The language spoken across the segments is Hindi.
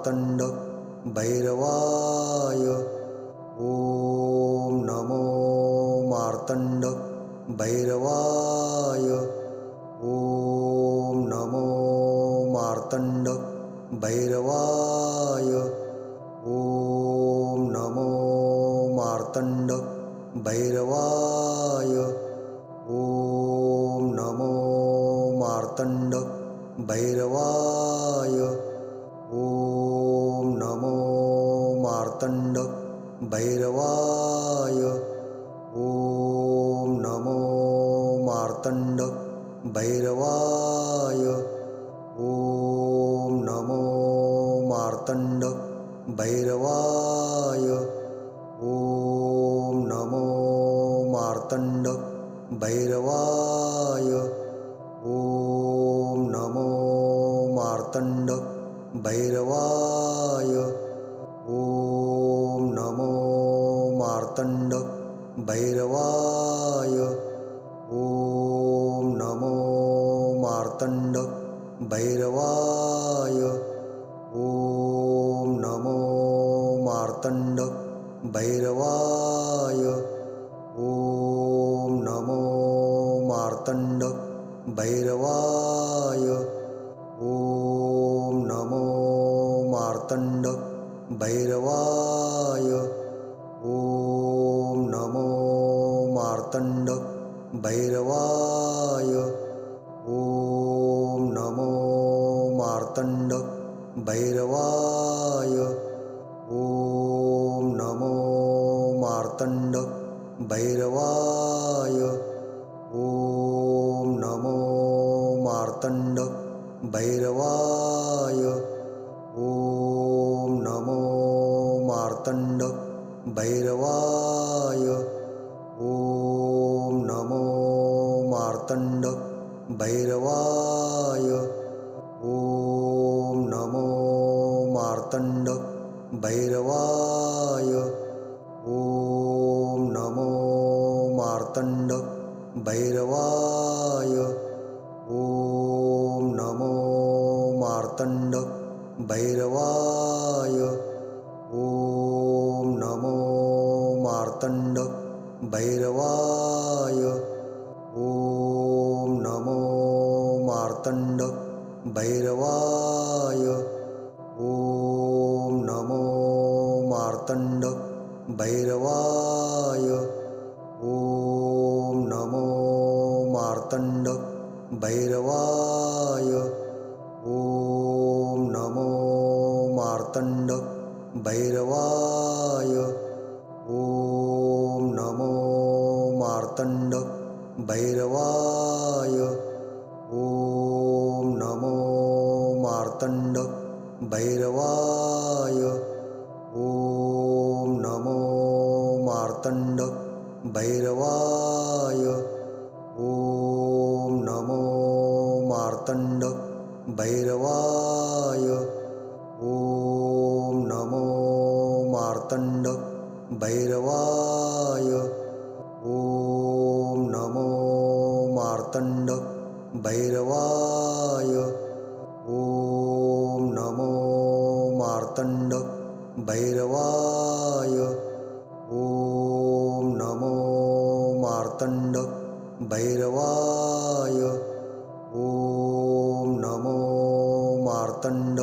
मार्तंड भैरवाय। ओम नमो मार्तंड भैरवाय। ओम नमो मार्तंड भैरवाय। ओम नमो मार्तंड भैरवाय। ओम नमो मार्तंड भैरवाय। मार्तण्ड भैरवाय। ॐ नमो मार्तण्ड भैरवाय। ॐ नमो मार्तण्ड भैरवाय। ॐ नमो मार्तण्ड भैरवाय। ॐ नमो मार्तण्ड भैरवाय ॐ नमो मार्तण्ड भैरवाय। ॐ नमो मार्तण्ड भैरवाय। ॐ नमो मार्तण्ड भैरवाय। ॐ नमो मार्तण्ड भैरवाय। ॐ नमो मार्तण्ड भैरवाय। ॐ नमो मार्तण्ड भैरवाय। ॐ नमो मार्तण्ड भैरवाय। ॐ नमो मार्तण्ड भैरवाय। ॐ नमो मार्तण्ड भैरवाय। भैरवाय। ॐ नमो मार्तण्ड भैरवाय। ॐ नमो मार्तण्ड भैरवाय। ॐ नमो मार्तण्ड भैरवाय। ॐ नमो मार्तण्ड भैरवाय। ॐ मार्तंड भैरवाय। ओम नमो मार्तंड भैरवाय। ओम नमो मार्तंड भैरवाय। ओम नमो मार्तंड भैरवाय। ओम नमो मार्तंड भैरवाय। भैरवाय। ॐ नमो मार्तण्ड भैरवाय। ॐ नमो मार्तण्ड भैरवाय। ॐ नमो मार्तण्ड भैरवाय। ॐ नमो मार्तण्ड भैरवाय। ॐ मार्तंड भैरवाय। ओम नमो मार्तंड भैरवाय। ओम नमो मार्तंड भैरवाय। ओम नमो मार्तंड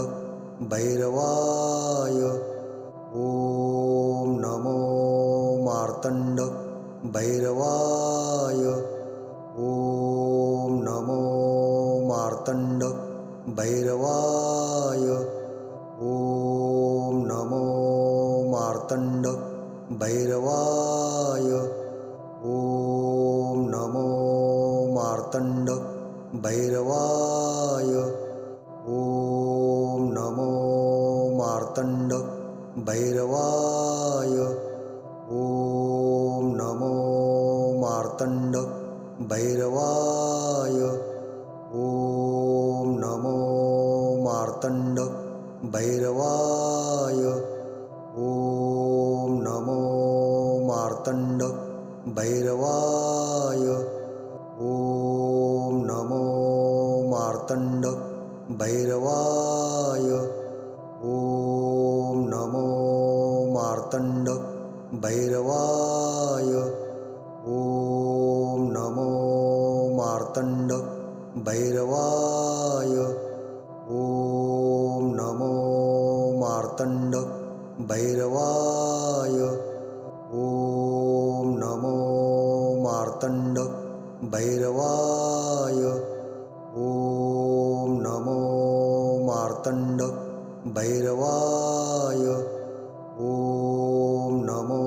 भैरवाय। ओम नमो मार्तंड भैरवाय। भैरवाय। ॐ नमो मार्तण्ड भैरवाय। ॐ नमो मार्तण्ड भैरवाय। ॐ नमो मार्तण्ड भैरवाय। ॐ नमो मार्तण्ड भैरवाय। ॐ मार्तंड भैरवाय। ओम नमो मार्तंड भैरवाय। ओम नमो मार्तंड भैरवाय। ओम नमो मार्तंड भैरवाय। मार्तंड भैरवाय। ओम नमो मार्तंड भैरवाय। ओम नमो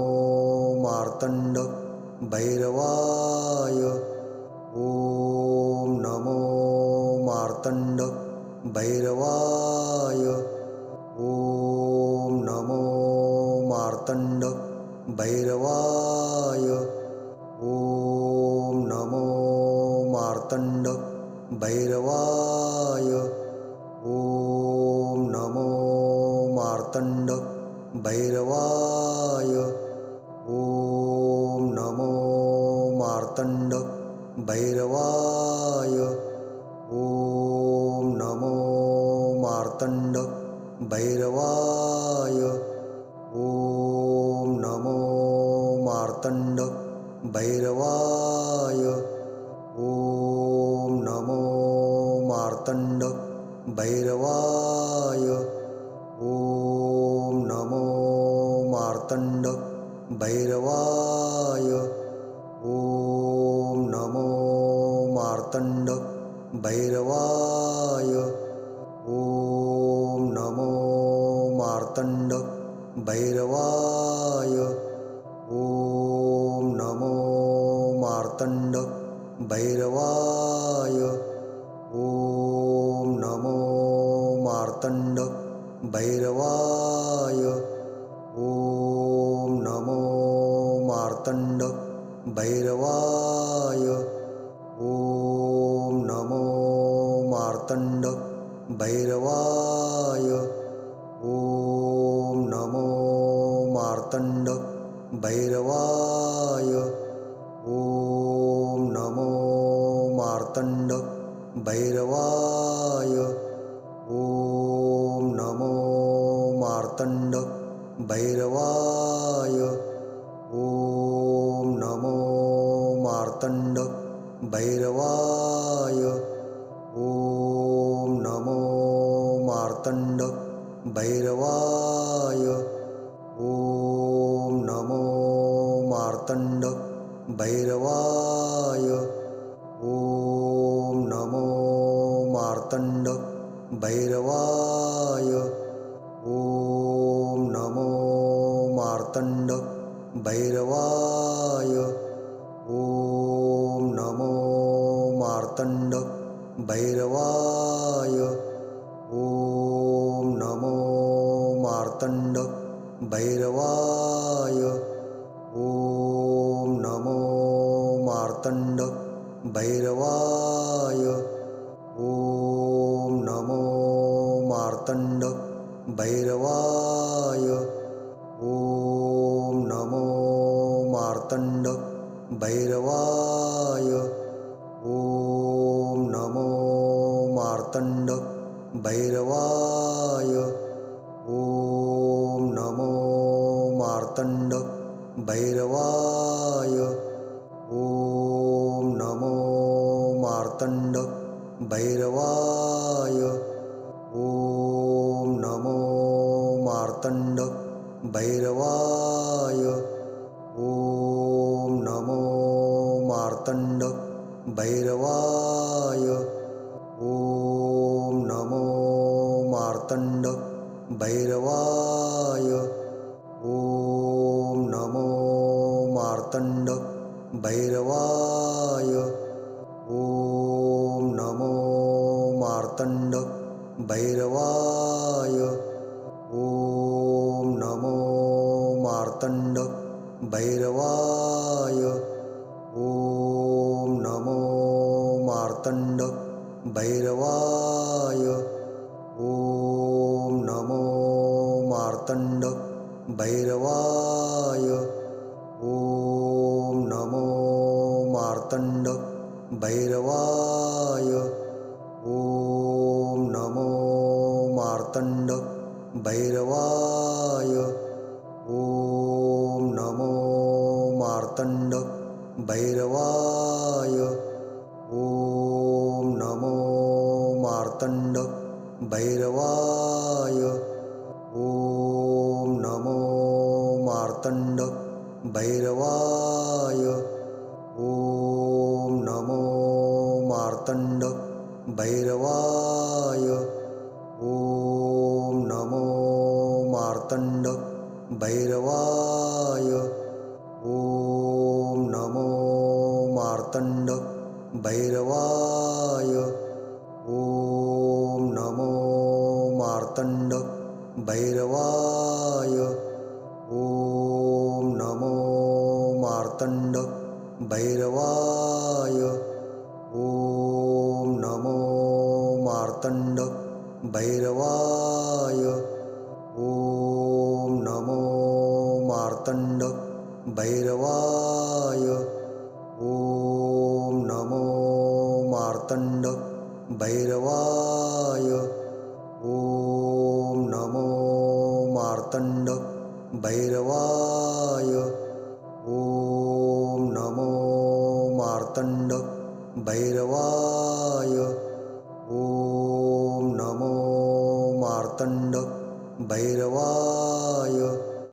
मार्तंड भैरवाय। ओम नमो मार्तंड भैरवाय। ओम नमो मार्तंड भैरवाय। भैरवाय। ॐ नमो मार्तण्ड भैरवाय। ॐ नमो मार्तण्ड भैरवाय। ॐ नमो मार्तण्ड भैरवाय। मार्तण्ड भैरवाय। ॐ नमो मार्तण्ड भैरवाय। ॐ नमो मार्तण्ड भैरवाय। ॐ नमो मार्तण्ड भैरवाय। ॐ नमो मार्तण्ड भैरवाय मार्तण्ड भैरवाय। ॐ नमो मार्तण्ड भैरवाय। ॐ नमो मार्तण्ड भैरवाय। ॐ नमो मार्तण्ड भैरवाय। ॐ नमो मार्तण्ड भैरवाय। भैरवाय। ॐ नमो मार्तण्ड भैरवाय। ॐ नमो मार्तण्ड भैरवाय। ॐ नमो मार्तण्ड भैरवाय। ॐ नमो मार्तण्ड भैरवाय। तंड भैरवाय। ओम नमो मार्तंड भैरवाय। ओम नमो मार्तंड भैरवाय। ओम नमो मार्तंड भैरवाय। ओम नमो मार्तंड भैरव मार्तण्ड भैरवाय। ॐ नमो मार्तण्ड भैरवाय। ॐ नमो मार्तण्ड भैरवाय। ॐ नमो मार्तण्ड भैरवाय। ॐ नमो मार्तण्ड भैरवाय तंड भैरवाय। ओम नमो मार्तंड भैरवाय। ओम नमो मार्तंड भैरवाय। ओम नमो मार्तंड भैरवाय। ओम नमो मार्तंड भैरवाय। मार्तण्ड भैरवाय। ॐ नमो मार्तण्ड भैरवाय। ॐ नमो मार्तण्ड भैरवाय। ॐ नमो मार्तण्ड भैरवाय। ॐ नमो मार्तण्ड भैरवाय। ॐ मार्तंड भैरवाय। ओम नमो मार्तंड भैरवाय। ओम नमो मार्तंड भैरवाय। ओम नमो मार्तंड भैरवाय। ओम नमो मार्तंड भैरवाय। ओम ण्ड भैरवाय। ॐ नमो मार्तण्ड भैरवाय। ॐ नमो मार्तण्ड भैरवाय। ॐ नमो मार्तण्ड भैरवाय।